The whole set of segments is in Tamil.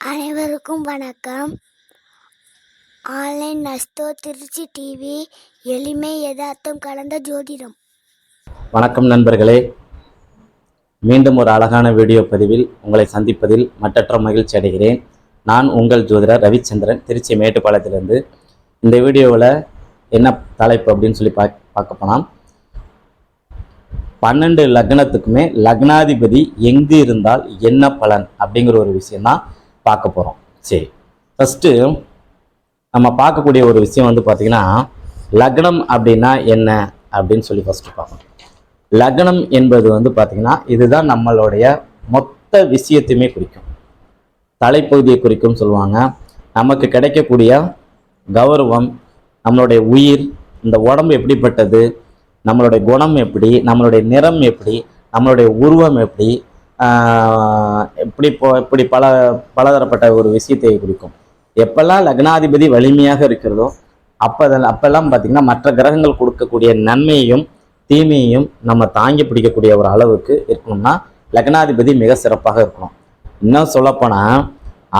அனைவருக்கும் வணக்கம். ஆன்லைன் நஸ்தோ திருச்சி டிவி எளிமை யதார்த்தம் கலந்த ஜோதிடம். வணக்கம் நண்பர்களே. மீண்டும் ஒரு அழகான வீடியோ பதிவில் உங்களை சந்திப்பதில் மற்றற்ற மகிழ்ச்சி அடைகிறேன். நான் உங்கள் ஜோதிடர் ரவிச்சந்திரன் திருச்சி மேட்டுப்பாளையத்திலிருந்து. இந்த வீடியோவில் என்ன தலைப்பு அப்படின்னு சொல்லி பா பார்க்க போனால் பன்னெண்டு லக்னத்துக்குமே லக்னாதிபதி எங்கு இருந்தால் என்ன பலன் அப்படிங்கிற ஒரு விஷயம்தான் பார்க்க போகிறோம் சரி. ஃபஸ்ட்டு நம்ம பார்க்கக்கூடிய ஒரு விஷயம் வந்து பார்த்திங்கன்னா லக்னம் அப்படின்னா என்ன அப்படின்னு சொல்லி ஃபஸ்ட்டு பார்ப்போம். லக்னம் என்பது வந்து பார்த்திங்கன்னா இதுதான் நம்மளுடைய மொத்த விஷயத்தையுமே குறிக்கும். தலைப்பகுதியை குறிக்கும் சொல்லுவாங்க. நமக்கு கிடைக்கக்கூடிய கௌரவம் நம்மளுடைய உயிர் இந்த உடம்பு எப்படிப்பட்டது நம்மளுடைய குணம் எப்படி நம்மளுடைய நிறம் எப்படி நம்மளுடைய உருவம் எப்படி இப்படி போ இப்படி பல பலதரப்பட்ட ஒரு விஷயத்தை குறிக்கும். எப்பெல்லாம் லக்னாதிபதி வலிமையாக இருக்கிறதோ அப்போ அப்பெல்லாம் பார்த்திங்கன்னா மற்ற கிரகங்கள் கொடுக்கக்கூடிய நன்மையையும் தீமையையும் நம்ம தாங்கி பிடிக்கக்கூடிய ஒரு அளவுக்கு இருக்கணும்னா லக்னாதிபதி மிக சிறப்பாக இருக்கணும். இன்னும் சொல்லப்போனால்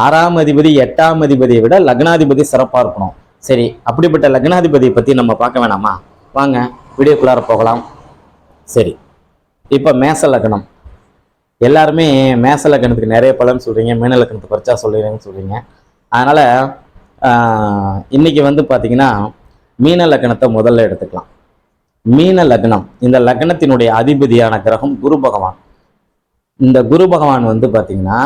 ஆறாம் அதிபதி எட்டாம் அதிபதியை விட லக்னாதிபதி சிறப்பாக இருக்கணும். சரி அப்படிப்பட்ட லக்னாதிபதியை பற்றி நம்ம பார்க்க வேணாமா? வாங்க வீடியோக்குள்ளார போகலாம். சரி இப்போ மேச லக்னம். எல்லாருமே மேச லக்கணத்துக்கு நிறைய பலன் சொல்கிறீங்க மீன லக்கணத்தை குறைச்சா சொல்கிறீங்கன்னு சொல்கிறீங்க அதனால் இன்னைக்கு வந்து பார்த்தீங்கன்னா மீன லக்கணத்தை முதல்ல எடுத்துக்கலாம். மீன லக்னம் இந்த லக்னத்தினுடைய அதிபதியான கிரகம் குரு பகவான். இந்த குரு பகவான் வந்து பார்த்தீங்கன்னா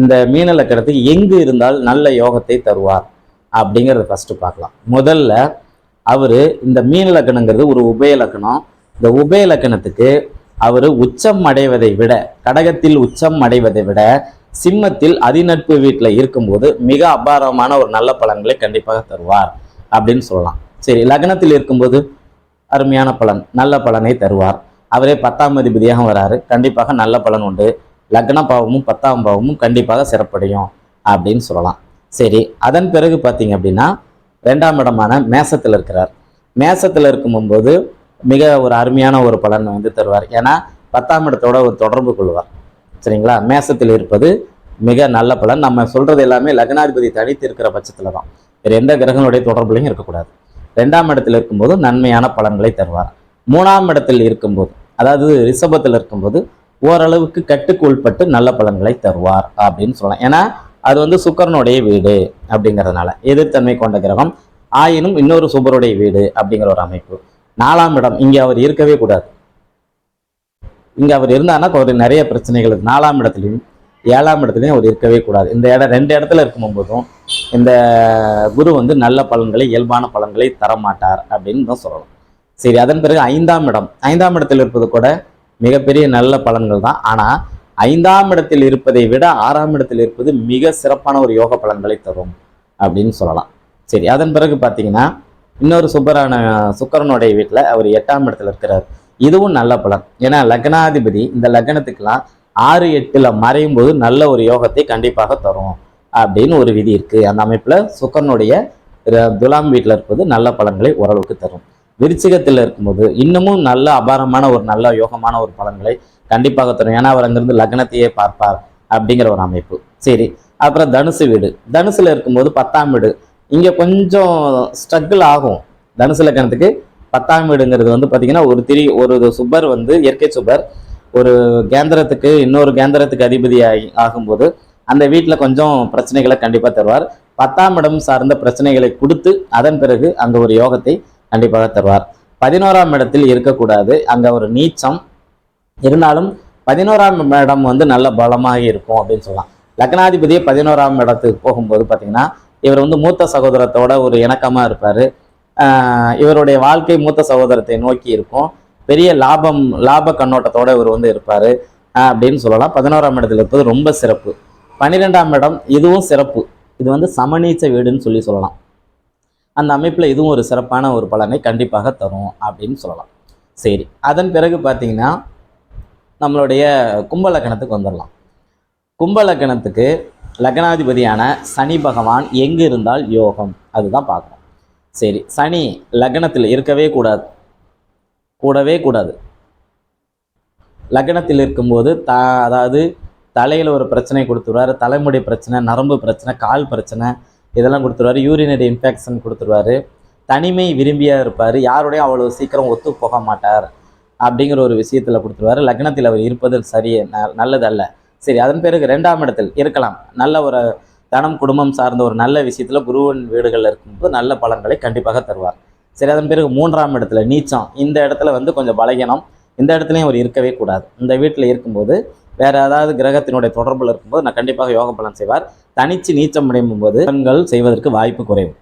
இந்த மீன லக்கணத்துக்கு எங்கு இருந்தால் நல்ல யோகத்தை தருவார் அப்படிங்கிறத ஃபஸ்ட்டு பார்க்கலாம். முதல்ல அவர் இந்த மீன லக்கணங்கிறது ஒரு உபய லக்கணம். இந்த உபய லக்கணத்துக்கு அவர் உச்சம் அடைவதை விட கடகத்தில் உச்சம் அடைவதை விட சிம்மத்தில் அதிநட்பு வீட்டில் இருக்கும்போது மிக அபாரமான ஒரு நல்ல பலன்களை கண்டிப்பாக தருவார் அப்படின்னு சொல்லலாம். சரி லக்னத்தில் இருக்கும்போது அருமையான பலன் நல்ல பலனை தருவார். அவரே பத்தாம் அதிபதியாக வராரு. கண்டிப்பாக நல்ல பலன் உண்டு. லக்ன பாவமும் பத்தாம் பாவமும் கண்டிப்பாக சிறப்படையும் அப்படின்னு சொல்லலாம். சரி அதன் பிறகு பார்த்தீங்க அப்படின்னா ரெண்டாம் இடமான மேசத்தில் இருக்கிறார். மேசத்தில் இருக்கும்போது மிக ஒரு அருமையான ஒரு பலன் வந்து தருவார். ஏன்னா பத்தாம் இடத்தோட ஒரு தொடர்பு கொள்வார். சரிங்களா? மேசத்தில் இருப்பது மிக நல்ல பலன். நம்ம சொல்றது எல்லாமே லக்னாதிபதி தனித்து இருக்கிற பட்சத்தில் தான். வேறு எந்த கிரகங்களுடைய தொடர்புலையும் இருக்கக்கூடாது. ரெண்டாம் இடத்தில் இருக்கும்போது நன்மையான பலன்களை தருவார். மூணாம் இடத்தில் இருக்கும்போது அதாவது ரிஷபத்தில் இருக்கும்போது ஓரளவுக்கு கட்டுக்கு உள்பட்டு நல்ல பலன்களை தருவார் அப்படின்னு சொல்லலாம். ஏன்னா அது வந்து சுக்கரனுடைய வீடு அப்படிங்கிறதுனால. எதிர்த்தன்மை கொண்ட கிரகம் ஆயினும் இன்னொரு சுபருடைய வீடு அப்படிங்கிற ஒரு அமைப்பு. நாலாம் இடம். இங்கே அவர் இருக்கவே கூடாது. இங்கே அவர் இருந்தாருன்னா ஒரு நிறைய பிரச்சனைகள் நாலாம் இடத்துலையும் ஏழாம் இடத்துலையும் அவர் இருக்கவே கூடாது. இந்த இடம் ரெண்டு இடத்துல இருக்கும்போதும் இந்த குரு வந்து நல்ல பலன்களை இயல்பான பலன்களை தர மாட்டார் அப்படின்னு தான் சொல்லலாம் சரி அதன் பிறகு ஐந்தாம் இடம். ஐந்தாம் இடத்தில் இருப்பது கூட மிகப்பெரிய நல்ல பலன்கள் தான். ஆனால் ஐந்தாம் இடத்தில் இருப்பதை விட ஆறாம் இடத்தில் இருப்பது மிக சிறப்பான ஒரு யோக பலன்களை தரும் அப்படின்னு சொல்லலாம். சரி அதன் பிறகு பார்த்தீங்கன்னா இன்னொரு சுப்பரான சுக்கரனுடைய வீட்டில் அவர் எட்டாம் இடத்துல இருக்கிறார். இதுவும் நல்ல பலன். ஏன்னா லக்னாதிபதி இந்த லக்னத்துக்கெல்லாம் ஆறு எட்டில் மறையும் போது நல்ல ஒரு யோகத்தை கண்டிப்பாக தரும் அப்படின்னு ஒரு விதி இருக்கு. அந்த அமைப்பில் சுக்கரனுடைய துலாம் வீட்டில் இருப்பது நல்ல பலன்களை ஓரளவுக்கு தரும். விருச்சிகத்தில் இருக்கும்போது இன்னமும் நல்ல அபாரமான ஒரு நல்ல யோகமான ஒரு பலன்களை கண்டிப்பாக தரும். ஏன்னா அவர் அங்கிருந்து லக்னத்தையே பார்ப்பார் அப்படிங்கிற ஒரு அமைப்பு. சரி அப்புறம் தனுசு வீடு. தனுசுல இருக்கும்போது பத்தாம் வீடு. இங்கே கொஞ்சம் ஸ்ட்ரகிள் ஆகும். தனுசிலகணத்துக்கு பத்தாம் வீடுங்கிறது வந்து பார்த்தீங்கன்னா ஒரு திரி ஒரு சுபர் வந்து இயற்கை சுபர் ஒரு கேந்திரத்துக்கு இன்னொரு கேந்திரத்துக்கு அதிபதி ஆகி ஆகும்போது அந்த வீட்டில் கொஞ்சம் பிரச்சனைகளை கண்டிப்பாக தருவார். பத்தாம் இடம் சார்ந்த பிரச்சனைகளை கொடுத்து அதன் பிறகு அங்கே ஒரு யோகத்தை கண்டிப்பாக தருவார். பதினோராம் இடத்தில் இருக்கக்கூடாது. அங்கே ஒரு நீச்சம். இருந்தாலும் பதினோராம் இடம் வந்து நல்ல பலமாக இருக்கும் அப்படின்னு சொல்லலாம். லக்னாதிபதியே பதினோராம் இடத்துக்கு போகும்போது பார்த்தீங்கன்னா இவர் வந்து மூத்த சகோதரத்தோட ஒரு இணக்கமாக இருப்பார். இவருடைய வாழ்க்கை மூத்த சகோதரத்தை நோக்கி இருக்கும். பெரிய லாபம் லாப கண்ணோட்டத்தோட இவர் வந்து இருப்பார். அப்படின்னு சொல்லலாம். பதினோராம் இடத்துல இருப்பது ரொம்ப சிறப்பு. பன்னிரெண்டாம் இடம் இதுவும் சிறப்பு. இது வந்து சமநீச்ச வீடுன்னு சொல்லி சொல்லலாம். அந்த அமைப்பில் இதுவும் ஒரு சிறப்பான ஒரு பலனை கண்டிப்பாக தரும் அப்படின்னு சொல்லலாம். சரி அதன் பிறகு பார்த்தீங்கன்னா நம்மளுடைய கும்பலக்கணத்துக்கு வந்துடலாம். கும்பலக்கணத்துக்கு லக்னாதிபதியான சனி பகவான் எங்கு இருந்தால் யோகம். அதுதான் பார்க்கணும். சரி சனி லக்னத்தில் இருக்கவே கூடாது. கூடவே கூடாது. லக்னத்தில் இருக்கும்போது த அதாவது தலையில் ஒரு பிரச்சனை கொடுத்துருவாரு தலைமுடி பிரச்சனை நரம்பு பிரச்சனை கால் பிரச்சனை இதெல்லாம் கொடுத்துருவாரு யூரினரி இன்ஃபெக்ஷன் கொடுத்துருவாரு. தனிமை விரும்பியா இருப்பார் யாரோடையும் அவ்வளோ சீக்கிரம் ஒத்து போக மாட்டார் அப்படிங்கிற ஒரு விஷயத்தில் கொடுத்துருவாரு. லக்னத்தில் அவர் இருப்பது சரி ந- நல்லதல்ல. சரி அதன் பிறகு ரெண்டாம் இடத்தில் இருக்கலாம். நல்ல ஒரு தனம் குடும்பம் சார்ந்த ஒரு நல்ல விஷயத்தில் குருவன் வீடுகளில் இருக்கும்போது நல்ல பலன்களை கண்டிப்பாக தருவார். சரி அதன் பிறகு மூன்றாம் இடத்துல நீச்சம். இந்த இடத்துல வந்து கொஞ்சம் பலகீனம். இந்த இடத்துலையும் அவர் இருக்கவே கூடாது. இந்த வீட்டில் இருக்கும்போது வேறு ஏதாவது கிரகத்தினுடைய தொடர்பில் இருக்கும்போது நான் கண்டிப்பாக யோக பலன் செய்வார். தனிச்சு நீச்சம் அடையும் போது பலன்கள் செய்வதற்கு வாய்ப்பு குறைவு.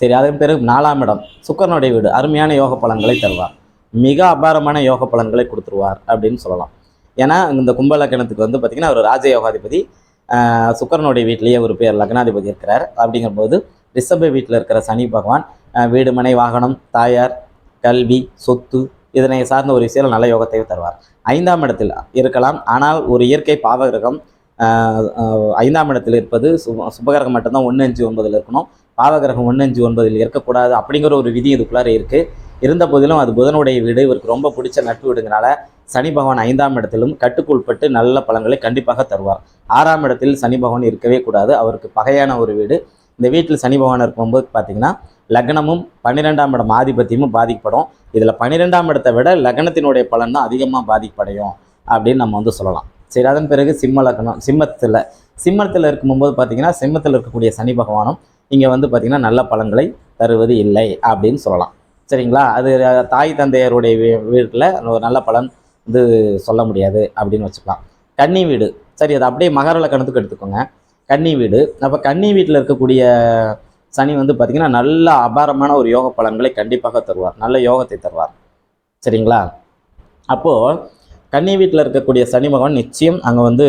சரி அதன் பிறகு நாலாம் இடம். சுக்கரனுடைய வீடு அருமையான யோக பலன்களை தருவார். மிக அபாரமான யோக பலன்களை கொடுத்துருவார் அப்படின்னு சொல்லலாம். ஏன்னா இந்த கும்ப லக்னத்துக்கு வந்து பார்த்திங்கன்னா ஒரு ராஜ யோகாதிபதி ஆஹ், வீட்டிலேயே ஒரு பேர் லக்னாதிபதி இருக்கிறார். அப்படிங்கும்போது ரிஷப வீட்டில் இருக்கிற சனி பகவான் வீடு மனை வாகனம் தாயார் கல்வி சொத்து இதனை சார்ந்த ஒரு விஷயம் நல்ல யோகத்தை தருவார். ஐந்தாம் இடத்தில் இருக்கலாம். ஆனால் ஒரு இயற்கை பாவகிரகம் ஐந்தாம் இடத்தில் இருப்பது சுப சுபகிரகம் மட்டும்தான். ஒன்று அஞ்சு ஒன்பதில் இருக்கணும். பாவகிரகம் ஒன்று அஞ்சு ஒன்பதில் இருக்கக்கூடாது. அப்படிங்கிற ஒரு விதி இதுக்குள்ளார இருக்குது இருந்த போதிலும் அது புதனுடைய வீடு இவருக்கு ரொம்ப பிடிச்ச நட்பு வீடுங்கனால சனி பகவான் ஐந்தாம் இடத்திலும் கட்டுக்குள்பட்டு நல்ல பழங்களை கண்டிப்பாக தருவார். ஆறாம் இடத்தில் சனி பகவான் இருக்கவே கூடாது. அவருக்கு பகையான ஒரு வீடு. இந்த வீட்டில் சனி பகவான் இருக்கும்போது பார்த்தீங்கன்னா லக்னமும் பன்னிரெண்டாம் இடம் ஆதிபத்தியமும் பாதிக்கப்படும். இதில் பன்னிரெண்டாம் இடத்தை விட லக்னத்தினுடைய பலன் தான் அதிகமாக பாதிப்படையும் அப்படின்னு நம்ம வந்து சொல்லலாம். சரி அதன் பிறகு சிம்ம லக்னம் சிம்மத்தில் சிம்மத்தில் இருக்கும்போது பார்த்தீங்கன்னா சிம்மத்தில் இருக்கக்கூடிய சனி பகவானும் இங்கே வந்து பார்த்திங்கன்னா நல்ல பலன்களை தருவது இல்லை அப்படின்னு சொல்லலாம். சரிங்களா? அது தாய் தந்தையருடைய வீட்டில் ஒரு நல்ல பலன் வந்து சொல்ல முடியாது அப்படின்னு வச்சுக்கலாம். கன்னி வீடு. சரி அது அப்படியே மகர லக்கணத்துக்கு எடுத்துக்கோங்க. கன்னி வீடு. அப்போ கன்னி வீட்டில் இருக்கக்கூடிய சனி வந்து பார்த்திங்கன்னா நல்ல அபாரமான ஒரு யோக பலன்களை கண்டிப்பாக தருவார். நல்ல யோகத்தை தருவார். சரிங்களா? அப்போது கன்னி வீட்டில் இருக்கக்கூடிய சனி பகவான் நிச்சயம் அங்கே வந்து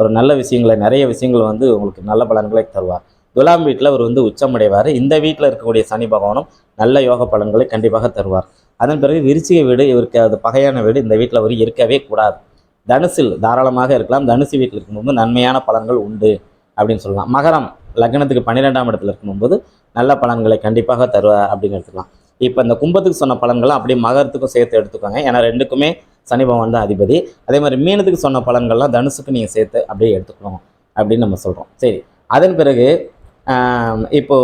ஒரு நல்ல விஷயங்களை நிறைய விஷயங்கள் வந்து உங்களுக்கு நல்ல பலன்களை தருவார். துலாம் வீட்டில் அவர் வந்து உச்சமடைவார். இந்த வீட்டில் இருக்கக்கூடிய சனி பகவானும் நல்ல யோக பலன்களை கண்டிப்பாக தருவார். அதன் பிறகு விருச்சிக வீடு இவருக்கு அது பகையான வீடு இந்த வீட்டில் அவர் இருக்கவே கூடாது. தனுசில் தாராளமாக இருக்கலாம். தனுசு வீட்டில் இருக்கும்போது நன்மையான பலன்கள் உண்டு அப்படின்னு சொல்லலாம். மகரம் லக்னத்துக்கு பன்னிரெண்டாம் இடத்துல இருக்கும்போது நல்ல பலன்களை கண்டிப்பாக தருவார் அப்படின்னு எடுத்துக்கலாம். இப்போ இந்த கும்பத்துக்கு சொன்ன பலன்களை அப்படியே மகரத்துக்கும் சேர்த்து எடுத்துக்கோங்க. ஏன்னா ரெண்டுக்குமே சனி பகவான் தான் அதிபதி. அதே மாதிரி மீனத்துக்கு சொன்ன பலன்கள்லாம் தனுசுக்கு நீங்கள் சேர்த்து அப்படியே எடுத்துக்கணும் அப்படின்னு நம்ம சொல்கிறோம் சரி. அதன் பிறகு இப்போ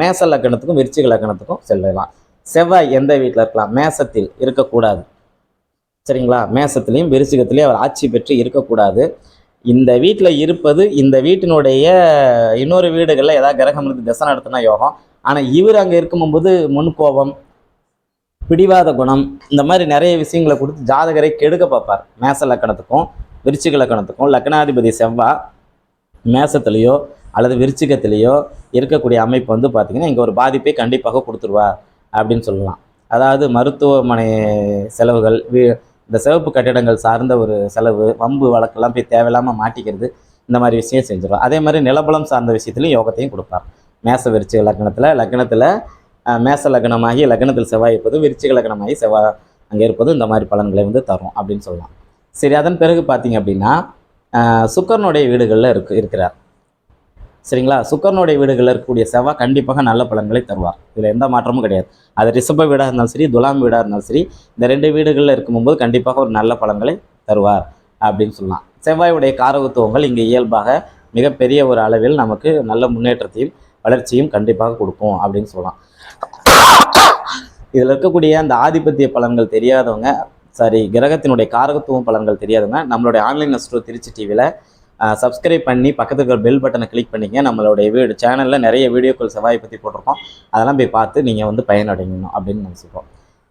மேச லக்கணத்துக்கும் விருச்சிக லக்கணத்துக்கும் செல்லலாம். செவ்வாய் எந்த வீட்டில் இருக்கலாம்? மேசத்தில் இருக்கக்கூடாது. சரிங்களா? மேசத்துலேயும் விருச்சிகத்துலேயும் அவர் ஆட்சி பெற்று இருக்கக்கூடாது. இந்த வீட்டில் இருப்பது இந்த வீட்டினுடைய இன்னொரு வீடுகளில் ஏதாவது கிரகம் இருந்து திசை நடத்தினா யோகம். ஆனால் இவர் அங்கே இருக்கும்போது முன்கோபம் பிடிவாத குணம் இந்த மாதிரி நிறைய விஷயங்களை கொடுத்து ஜாதகரை கெடுக்க பார்ப்பார். மேச லக்கணத்துக்கும் விருச்சிக லக்கணத்துக்கும் லக்னாதிபதி செவ்வாய் மேசத்துலேயோ அல்லது விருச்சிகத்திலேயோ இருக்கக்கூடிய அமைப்பு வந்து பார்த்திங்கன்னா இங்கே ஒரு பாதிப்பை கண்டிப்பாக கொடுத்துருவா அப்படின்னு சொல்லலாம். அதாவது மருத்துவமனை செலவுகள் வீ இந்த சிவப்பு கட்டிடங்கள் சார்ந்த ஒரு செலவு வம்பு வழக்கெல்லாம் போய் தேவையில்லாமல் மாட்டிக்கிறது இந்த மாதிரி விஷயம் செஞ்சிடும் அதே மாதிரி நிலபலம் சார்ந்த விஷயத்துலையும் யோகத்தையும் கொடுப்பார். மேச விருச்சிக லக்னத்தில் லக்னத்தில் மேச லக்னமாகி லக்னத்தில் செவ்வாய் இருப்பது விருச்சிக லக்னமாகி செவ்வாய் அங்கே இருப்பது இந்த மாதிரி பலன்களை வந்து தரும் அப்படின்னு சொல்லலாம். சரி அதன் பிறகு பார்த்தீங்க அப்படின்னா சுக்கரனுடைய வீடுகளில் இருக்கு இருக்கிறார். சரிங்களா? சுக்கரனுடைய வீடுகளில் இருக்கக்கூடிய செவ்வாய் கண்டிப்பாக நல்ல பலன்களை தருவார். இதில் எந்த மாற்றமும் கிடையாது. அது ரிஷப வீடாக இருந்தாலும் சரி துலாம் வீடாக இருந்தாலும் சரி இந்த ரெண்டு வீடுகளில் இருக்கும்போது கண்டிப்பாக ஒரு நல்ல பலன்களை தருவார் அப்படின்னு சொல்லலாம். செவ்வாயுடைய காரகத்துவங்கள் இங்கே இயல்பாக மிகப்பெரிய ஒரு அளவில் நமக்கு நல்ல முன்னேற்றத்தையும் வளர்ச்சியும் கண்டிப்பாக கொடுக்கும் அப்படின்னு சொல்லலாம். இதில் இருக்கக்கூடிய அந்த ஆதிபத்திய பலன்கள் தெரியாதவங்க சாரி கிரகத்தினுடைய காரகத்துவம் பலன்கள் தெரியாதவங்க நம்மளுடைய ஆன்லைன் அஸ்ட்ரோ திருச்சி டிவியில் சப்ஸ்கிரைப் பண்ணி பக்கத்துக்கு இருக்கிற பெல் பட்டனை கிளிக் பண்ணிங்க. நம்மளுடைய வீடு சேனலில் நிறைய வீடியோக்கள் செவ்வாயை பற்றி போட்டிருக்கோம். அதெல்லாம் போய் பார்த்து நீங்கள் வந்து பயனடையணும் அப்படின்னு நினச்சிப்போம்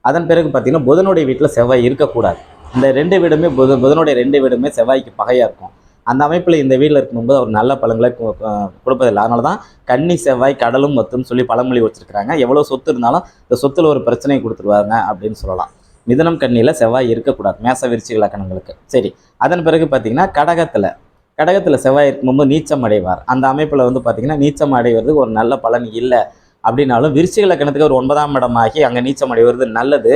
அதன் பிறகு பார்த்திங்கன்னா புதனுடைய வீட்டில் செவ்வாய் இருக்கக்கூடாது. இந்த ரெண்டு வீடுமே புத புதனுடைய ரெண்டு வீடுமே செவ்வாய்க்கு பகையாக இருக்கும். அந்த அமைப்பில் இந்த வீட்டில் இருக்கும்போது அவர் நல்ல பழங்களை கொடுப்பதில்லை. அதனால தான் கன்னி செவ்வாய் கடலும் மத்தும் சொல்லி பழமொழி வச்சுருக்கிறாங்க. எவ்வளோ சொத்து இருந்தாலும் இந்த சொத்தில் ஒரு பிரச்சனையை கொடுத்துருவாங்க அப்படின்னு சொல்லலாம். மிதனம் கண்ணியில் செவ்வாய் இருக்கக்கூடாது. மேச விருச்சிக லக்கணங்களுக்கு சரி. அதன் பிறகு பார்த்தீங்கன்னா கடகத்தில் கடகத்தில் செவ்வாய் இருக்கும்போது நீச்சம் அடைவார். அந்த அமைப்பில் வந்து பார்த்திங்கன்னா நீச்சம் அடைவதுக்கு ஒரு நல்ல பலன் இல்லை. அப்படின்னாலும் விருச்சிக லக்கணத்துக்கு ஒரு ஒன்பதாம் இடமாகி அங்கே நீச்சம் அடைவது நல்லது.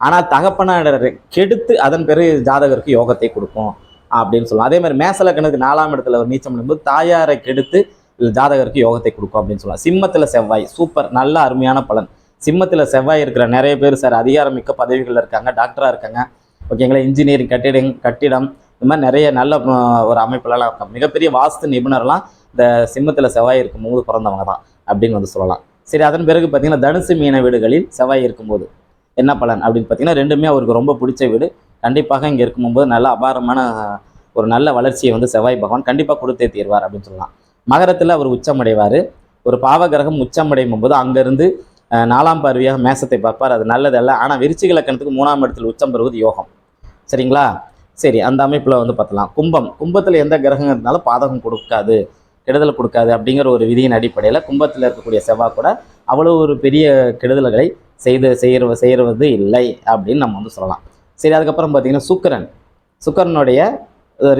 ஆனால் தகப்பனாடரை கெடுத்து அதன் பிறகு ஜாதகருக்கு யோகத்தை கொடுக்கும் அப்படின்னு சொல்லலாம். அதே மாதிரி மேச லக்கணத்துக்கு நாலாம் இடத்துல ஒரு நீச்சம் அடையும்போது தாயாரை கெடுத்து ஜாதகருக்கு யோகத்தை கொடுக்கும் அப்படின்னு சொல்லலாம். சிம்மத்தில் செவ்வாய் சூப்பர் நல்ல அருமையான பலன். சிம்மத்தில் செவ்வாய் இருக்கிற நிறைய பேர் சார் அதிகாரமிக்க பதவிகளில் இருக்காங்க டாக்டராக இருக்காங்க. ஓகேங்களா இன்ஜினியரிங் கட்டிடம் கட்டிடம் இந்த மாதிரி நிறைய நல்ல ஒரு அமைப்புலலாம் இருக்கும் மிகப்பெரிய வாஸ்து நிபுணர்லாம் இந்த சிம்மத்தில் செவ்வாய் இருக்கும்போது பிறந்தவங்க தான் அப்படின்னு வந்து சொல்லலாம். சரி அதன் பிறகு பார்த்தீங்கன்னா தனுசு மீன வீடுகளில் செவ்வாய் இருக்கும்போது என்ன பலன் அப்படின்னு பார்த்தீங்கன்னா ரெண்டுமே அவருக்கு ரொம்ப பிடிச்ச வீடு. கண்டிப்பாக இங்கே இருக்கும்போது நல்ல அபாரமான ஒரு நல்ல வளர்ச்சியை வந்து செவ்வாய் பகவான் கண்டிப்பாக கொடுத்தே தீர்வார் அப்படின்னு சொல்லலாம். மகரத்தில் அவர் உச்சமடைவார். ஒரு பாவகிரகம் உச்சமடையும் போது அங்கேருந்து நாலாம் பார்வையாக மேசத்தை பார்ப்பார். அது நல்லதல்ல. ஆனால் விருச்சிக லக்கணத்துக்கு மூணாம் இடத்தில் உச்சம் பெறுவது யோகம். சரிங்களா? சரி அந்த அமைப்பில் வந்து பார்த்தலாம். கும்பம். கும்பத்தில் எந்த கிரகம் இருந்தாலும் பாதகம் கொடுக்காது கெடுதல் கொடுக்காது அப்படிங்கிற ஒரு விதியின் அடிப்படையில் கும்பத்தில் இருக்கக்கூடிய செவ்வாய் கூட அவ்வளோ ஒரு பெரிய கெடுதல்களை செய்து செய்கிற செய்கிறது இல்லை அப்படின்னு நம்ம வந்து சொல்லலாம். சரி அதுக்கப்புறம் பார்த்தீங்கன்னா சுக்கரன். சுக்கரனுடைய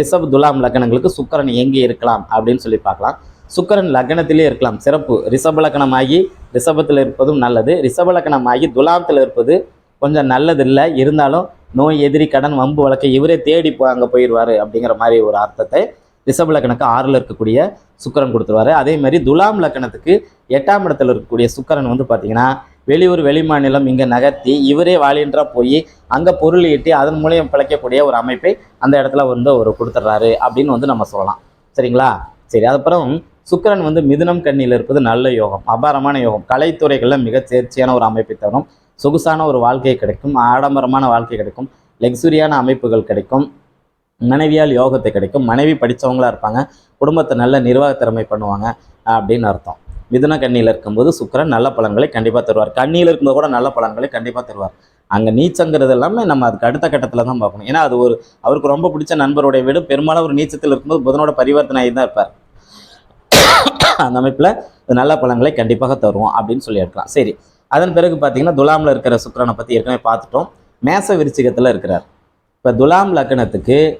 ரிஷப் துலாம் லக்னங்களுக்கு சுக்கரன் எங்கே இருக்கலாம் அப்படின்னு சொல்லி பார்க்கலாம். சுக்கரன் லக்னத்திலே இருக்கலாம். சிறப்பு. ரிஷப லக்னமாகி ரிஷபத்தில் இருப்பதும் நல்லது. ரிஷப லக்னமாகி துலாமத்தில் இருப்பது கொஞ்சம் நல்லதில்லை. இருந்தாலும் நோய் எதிரி கடன் வம்பு வழக்கை இவரே தேடி போ அங்கே போயிடுவார் அப்படிங்கிற மாதிரி ஒரு அர்த்தத்தை ரிஷப லக்கணக்கு ஆறில் இருக்கக்கூடிய சுக்கிரன் கொடுத்துருவாரு. அதே மாதிரி துலாம் லக்கணத்துக்கு எட்டாம் இடத்துல இருக்கக்கூடிய சுக்கரன் வந்து பார்த்தீங்கன்னா வெளியூர் வெளிமாநிலம் இங்கே நகர்த்தி இவரே வாலியன்றா போய் அங்கே பொருள் ஈட்டி அதன் மூலியம் பிழைக்கக்கூடிய ஒரு அமைப்பை அந்த இடத்துல வந்து அவர் கொடுத்துட்றாரு அப்படின்னு வந்து நம்ம சொல்லலாம். சரிங்களா? சரி அதுக்கப்புறம் சுக்கரன் வந்து மிதுனம் கண்ணியில் இருப்பது நல்ல யோகம் அபாரமான யோகம். கலைத்துறைகளில் மிக சேர்ச்சியான ஒரு அமைப்பை தரும். சொகுசான ஒரு வாழ்க்கை கிடைக்கும் ஆடம்பரமான வாழ்க்கை கிடைக்கும் லக்ஸுரியான அமைப்புகள் கிடைக்கும் மனைவியால் யோகத்தை கிடைக்கும் மனைவி படித்தவங்களா இருப்பாங்க குடும்பத்தை நல்ல நிர்வாக திறமை பண்ணுவாங்க அப்படின்னு அர்த்தம். மிதுன கண்ணியில் இருக்கும்போது சுக்கரன் நல்ல பலன்களை கண்டிப்பாக தருவார். கண்ணியில் இருக்கும்போது கூட நல்ல பலன்களை கண்டிப்பாக தருவார். அங்கே நீச்சங்கிறது எல்லாமே நம்ம அதுக்கு அடுத்த கட்டத்தில் தான் பார்க்கணும். ஏன்னா அது ஒரு அவருக்கு ரொம்ப பிடிச்ச நண்பருடைய வீடு. பெரும்பாலும் ஒரு நீச்சத்தில் இருக்கும்போது புதனோட பரிவர்த்தனை ஆகி தான் இருப்பார். அந்த அமைப்பில் நல்ல பலன்களை கண்டிப்பாக தருவோம் அப்படின்னு சொல்லி எடுக்கலாம். சரி. அதன் பிறகு பார்த்தீங்கன்னா துலாமில் இருக்கிற சுக்கிரனை பற்றி ஏற்கனவே பார்த்துட்டோம். மேச விருச்சிகத்தில் இருக்கிறார். இப்போ துலாம் லக்னத்துக்கு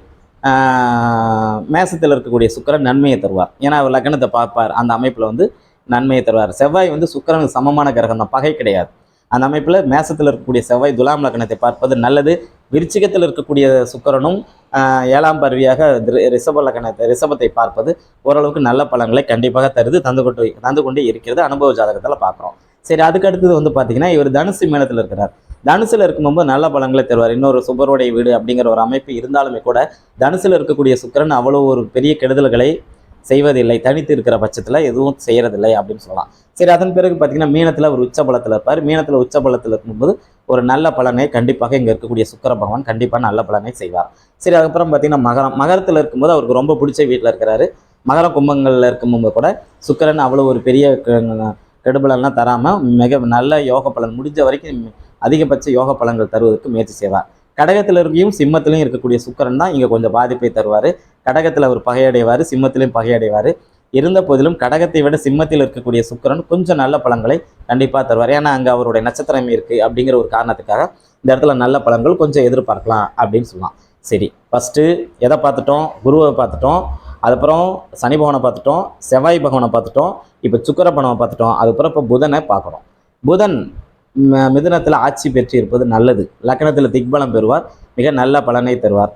மேசத்தில் இருக்கக்கூடிய சுக்கிரன் நன்மையை தருவார். ஏன்னா அவர் லக்னத்தை பார்ப்பார். அந்த அமைப்பில் வந்து நன்மையை தருவார். செவ்வாய் வந்து சுக்கிரனுக்கு சமமான கிரகம் தான். பகை கிடையாது. அந்த அமைப்பில் மேசத்தில் இருக்கக்கூடிய செவ்வாய் துலாம் லக்னத்தை பார்ப்பது நல்லது. விருச்சிகத்தில் இருக்கக்கூடிய சுக்கரனும் ஏழாம் பருவியாக திரு- ரிஷப லக்னத்தை ரிஷபத்தை பார்ப்பது ஓரளவுக்கு நல்ல பலன்களை கண்டிப்பாக தருது தந்து கொண்டு தந்து கொண்டே இருக்கிறது அனுபவ ஜாதகத்தில் பார்க்குறோம். சரி அதுக்கு அடுத்தது வந்து பார்த்தீங்கன்னா இவர் தனுசு மேலத்தில் இருக்கிறார். தனுசில் இருக்கும்போது நல்ல பலங்களை தருவார். இன்னொரு சுபருடைய வீடு அப்படிங்கிற ஒரு அமைப்பு இருந்தாலுமே கூட தனுசில் இருக்கக்கூடிய சுக்கிரன் அவ்வளோ ஒரு பெரிய கெடுதல்களை செய்வதில்லை. தனித்து இருக்கிற பட்சத்தில் எதுவும் செய்கிறதில்லை அப்படின்னு சொல்லலாம். சரி அதன் பிறகு பார்த்தீங்கன்னா மீனத்தில் ஒரு உச்ச பலத்தில் இருப்பார். மீனத்தில் உச்ச பலத்தில் இருக்கும்போது ஒரு நல்ல பலனை கண்டிப்பாக இங்கே இருக்கக்கூடிய சுக்கர பகவான் கண்டிப்பாக நல்ல பலனை செய்வார். சரி அதுக்கப்புறம் பார்த்தீங்கன்னா மகரம் மகரத்தில் இருக்கும்போது அவருக்கு ரொம்ப பிடிச்ச வீட்டில் இருக்கிறாரு. மகர கும்பங்களில் இருக்கும்போது கூட சுக்கரன் அவ்வளோ ஒரு பெரிய கெடுபலன்லாம் தராமல் மிக நல்ல யோக பலன். முடிஞ்ச வரைக்கும் அதிகபட்ச யோக பலன்கள் தருவதற்கு முயற்சி செய்வார். கடகத்தில் இருக்கையும் சிம்மத்திலையும் இருக்கக்கூடிய சுக்கரன் தான் இங்கே கொஞ்சம் பாதிப்பை தருவார். கடகத்தில் அவர் பகையடைவார் சிம்மத்திலையும் பகையடைவார். இருந்த போதிலும் கடகத்தை விட சிம்மத்தில் இருக்கக்கூடிய சுக்கரன் கொஞ்சம் நல்ல பழங்களை கண்டிப்பாக தருவார். ஏன்னா அங்கே அவருடைய நட்சத்திரம் இருக்குது அப்படிங்கிற ஒரு காரணத்துக்காக இந்த இடத்துல நல்ல பழங்கள் கொஞ்சம் எதிர்பார்க்கலாம் அப்படின்னு சொல்லலாம். சரி ஃபஸ்ட்டு எதை பார்த்துட்டோம்? குருவை பார்த்துட்டோம். அதுக்கப்புறம் சனி பகவானை பார்த்துட்டோம் செவ்வாய் பகவானை பார்த்துட்டோம் இப்போ சுக்கர பகவானை பார்த்துட்டோம் அதுக்கப்புறம் இப்போ புதனை பார்க்குறோம் புதன் மிதுனத்தில் ஆட்சி பெற்று இருப்பது நல்லது. லக்னத்தில் திக்பலம் பெறுவார் மிக நல்ல பலனை தருவார்.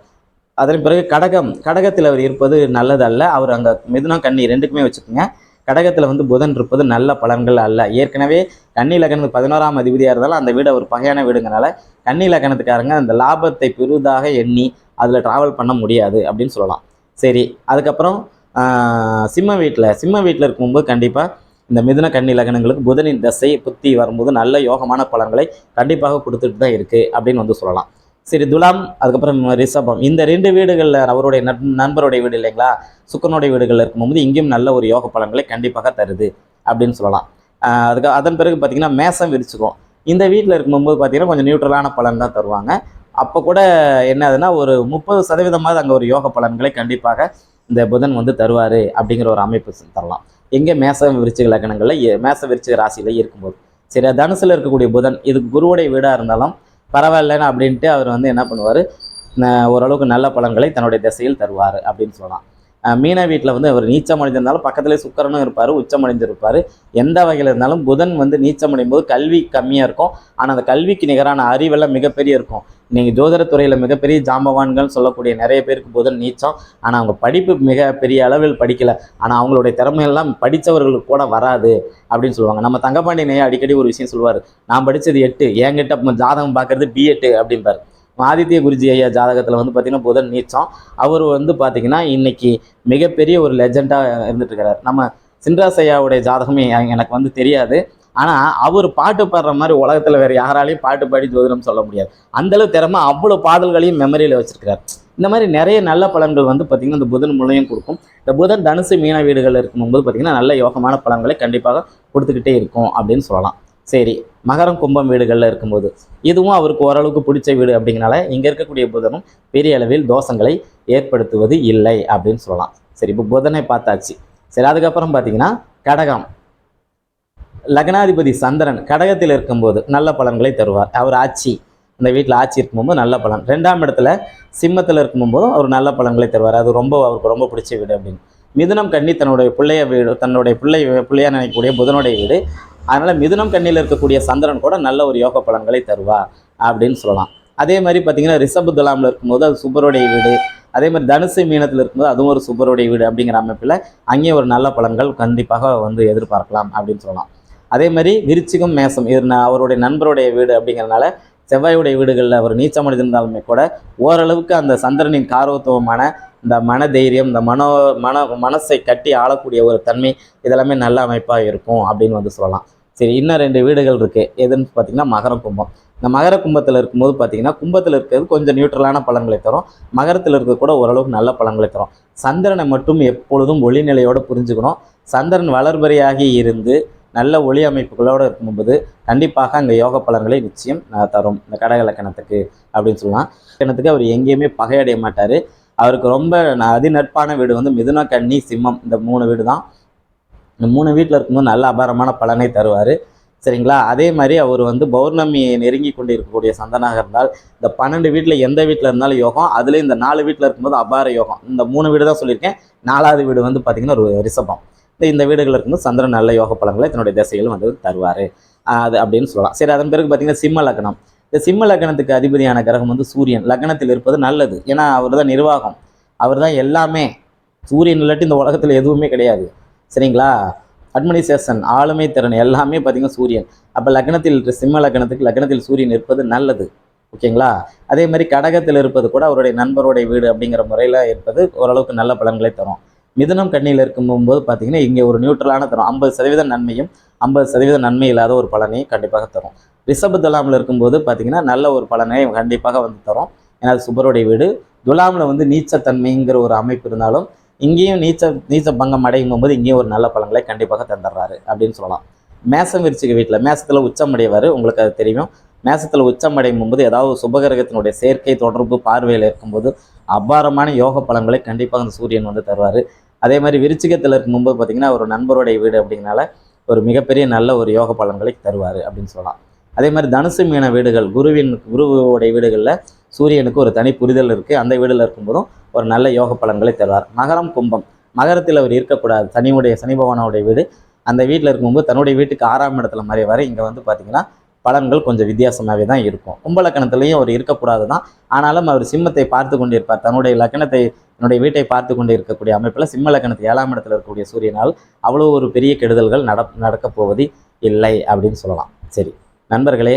அதன் பிறகு கடகம் கடகத்தில் அவர் இருப்பது நல்லது அல்ல அவர் அங்கே மிதுனம் கன்னி ரெண்டுக்குமே வச்சுக்கோங்க. கடகத்தில் வந்து புதன் இருப்பது நல்ல பலன்கள் அல்ல. ஏற்கனவே கன்னி லக்னத்துக்கு பதினோராம் அதிபதியாக இருந்தாலும் அந்த வீடு ஒரு பகையான வீடுங்கனால கன்னி லக்னத்துக்காரங்க அந்த லாபத்தை பெரிதாக எண்ணி அதில் ட்ராவல் பண்ண முடியாது அப்படின்னு சொல்லலாம். சரி அதுக்கப்புறம் சிம்ம வீட்டில் சிம்ம வீட்டில் இருக்கும்போது கண்டிப்பாக இந்த மிதுன கண்ணி லக்னங்களுக்கு புதனின் தசை புத்தி வரும்போது நல்ல யோகமான பலன்களை கண்டிப்பாக கொடுத்துட்டு தான் இருக்குது அப்படின்னு வந்து சொல்லலாம். சரி துலாம் அதுக்கப்புறம் ரிஷபம். இந்த ரெண்டு வீடுகளில் அவருடைய நண்பருடைய வீடு இல்லைங்களா? சுக்கரனுடைய வீடுகளில் இருக்கும்போது இங்கேயும் நல்ல ஒரு யோக பலன்களை கண்டிப்பாக தருது அப்படின்னு சொல்லலாம். அதுக்கு அதன் பிறகு பார்த்தீங்கன்னா மேசம் விரிச்சுக்கும். இந்த வீட்டில் இருக்கும்போது பார்த்தீங்கன்னா கொஞ்சம் நியூட்ரலான பலன் தான் தருவாங்க. அப்போ கூட என்னதுன்னா ஒரு முப்பது சதவீதமாவது அங்கே ஒரு யோக பலன்களை கண்டிப்பாக இந்த புதன் வந்து தருவார் அப்படிங்கிற ஒரு அமைப்பு தரலாம். எங்கே மேச விருச்சிக லக்னங்களில் மேச விருச்சிக ராசியில் இருக்கும்போது. சரி தனுசில் இருக்கக்கூடிய புதன் இது குருவுடைய வீடாக இருந்தாலும் பரவாயில்லைன்னு அப்படின்ட்டு அவர் வந்து என்ன பண்ணுவார்? ஓரளவுக்கு நல்ல பலன்களை தன்னுடைய திசையில் தருவார் அப்படின்னு சொல்லலாம். மீன வீட்டில் வந்து அவர் நீச்சம் அடைஞ்சிருந்தாலும் பக்கத்துலேயே சுக்கரனும் இருப்பார் உச்சம் அடைஞ்சிருப்பார் எந்த வகையில் இருந்தாலும் புதன் வந்து நீச்சம் அடையும் போது கல்வி கம்மியாக இருக்கும். ஆனால் அந்த கல்விக்கு நிகரான அறிவெல்லாம் மிகப்பெரிய இருக்கும். நீங்கள் ஜோதிடத்துறையில் மிகப்பெரிய ஜாம்பவான்கள் சொல்லக்கூடிய நிறைய பேருக்கு புதன் நீச்சம். ஆனால் அவங்க படிப்பு மிக பெரிய அளவில் படிக்கலை. ஆனால் அவங்களுடைய திறமையெல்லாம் படித்தவர்களுக்கு கூட வராது அப்படின்னு சொல்லுவாங்க. நம்ம தங்கப்பாண்டியனையே அடிக்கடி ஒரு விஷயம் சொல்லுவார். நான் படித்தது எட்டு. என்கிட்ட ஜாதகம் பார்க்கறது பிஎட்டு அப்படிம்பார். ஆதித்ய குருஜி ஐயா ஜாதகத்தில் வந்து பார்த்தீங்கன்னா புதன் நீச்சம். அவர் வந்து பார்த்திங்கன்னா இன்றைக்கி மிகப்பெரிய ஒரு லெஜெண்டாக இருந்துட்டு இருக்கிறார் நம்ம சின்ராஸ் ஐயாவுடைய ஜாதகமே எனக்கு வந்து தெரியாது. ஆனால் அவர் பாட்டு பாடுற மாதிரி உலகத்தில் வேறு யாராலையும் பாட்டு பாடி ஜோதிடம் சொல்ல முடியாது. அந்தளவு திறமை அவ்வளோ பாடல்களையும் மெமரியில் வச்சிருக்கிறார். இந்த மாதிரி நிறைய நல்ல பலன்கள் வந்து பார்த்திங்கன்னா இந்த புதன் மூலையும் கொடுக்கும். இந்த புதன் தனுசு மீன வீடுகள் இருக்கும்போது பார்த்திங்கன்னா நல்ல யோகமான பலன்களை கண்டிப்பாக கொடுத்துக்கிட்டே இருக்கும் அப்படின்னு சொல்லலாம். சரி மகரம் கும்பம் வீடுகளில் இருக்கும்போது. இதுவும் அவருக்கு ஓரளவுக்கு பிடிச்ச வீடு அப்படிங்கனால இங்கே இருக்கக்கூடிய புதனும் பெரிய அளவில் தோஷங்களை ஏற்படுத்துவது இல்லை அப்படின்னு சொல்லலாம். சரி இப்போ புதனை பார்த்தாச்சு. சரி அதுக்கப்புறம் பார்த்தீங்கன்னா கடகம். லக்னாதிபதி சந்திரன் கடகத்தில் இருக்கும்போது நல்ல பலன்களை தருவார். அவர் ஆட்சி அந்த வீட்டில் ஆட்சி இருக்கும்போது நல்ல பலன். ரெண்டாம் இடத்துல சிம்மத்தில் இருக்கும்போதும் அவர் நல்ல பலன்களை தருவார். அது ரொம்ப அவருக்கு ரொம்ப பிடிச்ச வீடு அப்படின்னு. மிதுனம் கன்னி தன்னுடைய பிள்ளைய வீடு தன்னுடைய பிள்ளை பிள்ளையாக நினைக்கக்கூடிய புதனுடைய வீடு. அதனால் மிதுனம் கண்ணியில் இருக்கக்கூடிய சந்திரன் கூட நல்ல ஒரு யோக பலன்களை தருவார் அப்படின்னு சொல்லலாம். அதே மாதிரி பார்த்தீங்கன்னா ரிஷப துலாமில் இருக்கும்போது அது சுப்பருடைய வீடு. அதே மாதிரி தனுசு மீனத்தில் இருக்கும்போது அதுவும் ஒரு சுப்பருடைய வீடு அப்படிங்கிற அமைப்பில் அங்கேயும் ஒரு நல்ல பலன்கள் கண்டிப்பாக வந்து எதிர்பார்க்கலாம் அப்படின்னு சொல்லலாம். அதே மாதிரி விருச்சிகம் மேசம் இது அவருடைய நண்பருடைய வீடு அப்படிங்கிறனால செவ்வாயுடைய வீடுகளில் அவர் நீச்சமடைந்திருந்தாலுமே கூட ஓரளவுக்கு அந்த சந்திரனின் காரவத்துவமான இந்த மன தைரியம் இந்த மனோ மன மனசை கட்டி ஆளக்கூடிய ஒரு தன்மை இதெல்லாமே நல்ல அமைப்பாக இருக்கும் அப்படின்னு வந்து சொல்லலாம். சரி இன்னும் ரெண்டு வீடுகள் இருக்குது எதுன்னு பார்த்தீங்கன்னா மகர கும்பம். இந்த மகர கும்பத்தில் இருக்கும்போது பார்த்தீங்கன்னா கும்பத்தில் இருக்கிறது கொஞ்சம் நியூட்ரலான பலன்களை தரும். மகரத்தில் இருக்க கூட ஓரளவுக்கு நல்ல பலன்களை தரும். சந்திரனை மட்டும் எப்பொழுதும் ஒளிநிலையோடு புரிஞ்சுக்கணும். சந்திரன் வளர்பறையாகி இருந்து நல்ல ஒளி அமைப்புகளோடு இருக்கும்போது கண்டிப்பாக அங்கே யோக பலன்களை நிச்சயம் தரும். இந்த கடகள கிணத்துக்கு அப்படின்னு சொல்லலாம். கிணத்துக்கு அவர் எங்கேயுமே பகையடைய மாட்டார். அவருக்கு ரொம்ப ந- அதிநட்பான வீடு வந்து மிதுன கண்ணி சிம்மம் இந்த மூணு வீடு தான். இந்த மூணு வீட்டில் இருக்கும்போது நல்ல அபாரமான பலனை தருவார். சரிங்களா? அதே மாதிரி அவர் வந்து பௌர்ணமி நெருங்கி கொண்டு இருக்கக்கூடிய சந்தனாக இருந்தால் இந்த பன்னெண்டு வீட்டில் எந்த வீட்டில் இருந்தாலும் யோகம் அதுலேயும் இந்த நாலு வீட்டில் இருக்கும்போது அபார யோகம். இந்த மூணு வீடு தான் சொல்லியிருக்கேன். நாலாவது வீடு வந்து பார்த்திங்கன்னா ஒரு ரிஷபம். இந்த வீடுகள் இருக்கும்போது சந்திரன் நல்ல யோக பலன்களை தன்னுடைய திசைகள் வந்து தருவார். அது அப்படின்னு சொல்லலாம். சரி அதன் பிறகு பார்த்திங்கன்னா சிம்ம லக்னம். இந்த சிம்ம லக்னத்துக்கு அதிபதியான கிரகம் வந்து சூரியன். லக்னத்தில் இருப்பது நல்லது. ஏன்னா அவர் தான் நிர்வாகம். அவர் தான் எல்லாமே. சூரியன் இல்லாட்டி இந்த உலகத்தில் எதுவுமே கிடையாது. சரிங்களா? அட்மினிஸ்ட்ரேஷன் ஆளுமை திறன் எல்லாமே பார்த்தீங்கன்னா சூரியன். அப்போ லக்னத்தில் இருக்கிற சிம்ம லக்னத்துக்கு லக்னத்தில் சூரியன் இருப்பது நல்லது. ஓகேங்களா? அதே மாதிரி கடகத்தில் இருப்பது கூட அவருடைய நண்பருடைய வீடு அப்படிங்கிற முறையில் இருப்பது ஓரளவுக்கு நல்ல பலன்களை தரும். மிதனம் கண்ணியில் இருக்கும்போது பார்த்தீங்கன்னா இங்கே ஒரு நியூட்ரலான தரும். ஐம்பது சதவீதம் நன்மையும் ஐம்பது சதவீதம் நன்மை இல்லாத ஒரு பலனையும் கண்டிப்பாக தரும். ரிஷப துலாமில் இருக்கும்போது பார்த்தீங்கன்னா நல்ல ஒரு பலனை கண்டிப்பாக வந்து தரும். ஏன்னா அது சுபருடைய வீடு. துலாமில் வந்து நீச்சத்தன்மைங்கிற ஒரு அமைப்பு இருந்தாலும் இங்கேயும் நீச்ச நீச்ச பங்கம் அடையும் போது இங்கேயும் ஒரு நல்ல பலன்களை கண்டிப்பாக தந்துடுறாரு அப்படின்னு சொல்லலாம். மேசம் விரிச்சிக்க வீட்டில் மேசத்தில் உச்சம் அடைவார். உங்களுக்கு அது தெரியும். மேசத்தில் உச்சம் அடையும் போது ஏதாவது சுபகிரகத்தினுடைய சேர்க்கை தொடர்பு பார்வையில் இருக்கும்போது அபாரமான யோக பலன்களை கண்டிப்பாக அந்த சூரியன் வந்து தருவார். அதே மாதிரி விருச்சிகத்தில் இருக்கும்போது பார்த்தீங்கன்னா ஒரு நண்பருடைய வீடு அப்படிங்கனால ஒரு மிகப்பெரிய நல்ல ஒரு யோக பலன்களை தருவார் அப்படின்னு சொல்லலாம். அதே மாதிரி தனுசு மீன வீடுகள் குருவின் குருவுடைய வீடுகளில் சூரியனுக்கு ஒரு தனி புரிதல் இருக்குது அந்த வீடில் இருக்கும்போதும் ஒரு நல்ல யோக பலன்களை தருவார். மகரம் கும்பம். மகரத்தில் அவர் இருக்கக்கூடாது. சனியுடைய சனி பகவானுடைய வீடு. அந்த வீட்டில் இருக்கும்போது தன்னுடைய வீட்டுக்கு ஆறாம் இடத்துல மறைவார். இங்கே வந்து பார்த்திங்கன்னா பலன்கள் கொஞ்சம் வித்தியாசமாகவே தான் இருக்கும். கும்பலக்கணத்துலேயும் அவர் இருக்கக்கூடாது தான் ஆனாலும் அவர் சிம்மத்தை பார்த்து கொண்டிருப்பார். தன்னுடைய லக்கணத்தை தன்னுடைய வீட்டை பார்த்து கொண்டு இருக்கக்கூடிய அமைப்பில் சிம்மலக்கணத்து ஏழாம் இடத்துல இருக்கக்கூடிய சூரியனால் அவ்வளோ ஒரு பெரிய கெடுதல்கள் நட நடக்கப் போவது இல்லை அப்படின்னு சொல்லலாம். சரி. நண்பர்களே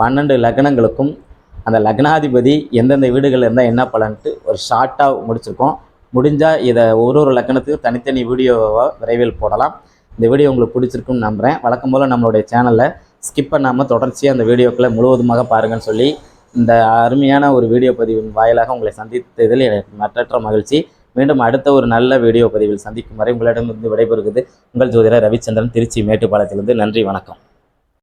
பன்னெண்டு லக்னங்களுக்கும் அந்த லக்னாதிபதி எந்தெந்த வீடுகள் இருந்தால் என்ன பலன்ட்டு ஒரு ஷார்ட்டாக முடிச்சிருக்கோம். முடிஞ்சால் இதை ஒரு ஒரு லக்கணத்துக்கும் தனித்தனி வீடியோவாக விரைவில் போடலாம். இந்த வீடியோ உங்களுக்கு பிடிச்சிருக்குன்னு நம்புகிறேன் வழக்கம் போல் நம்மளுடைய சேனலை ஸ்கிப் பண்ணாமல் தொடர்ச்சியாக அந்த வீடியோக்களை முழுவதுமாக பாருங்கன்னு சொல்லி இந்த அருமையான ஒரு வீடியோ பதிவின் வாயிலாக உங்களை சந்தித்ததில் எனக்கு மற்றற்ற மகிழ்ச்சி. மீண்டும் அடுத்த ஒரு நல்ல வீடியோ பதிவில் சந்திக்கும் வரை உங்களிடமிருந்து விடைபெறுகிறது உங்கள் ஜோதிடர் ரவிச்சந்திரன் திருச்சி மேட்டுப்பாளையத்திலிருந்து. நன்றி வணக்கம்.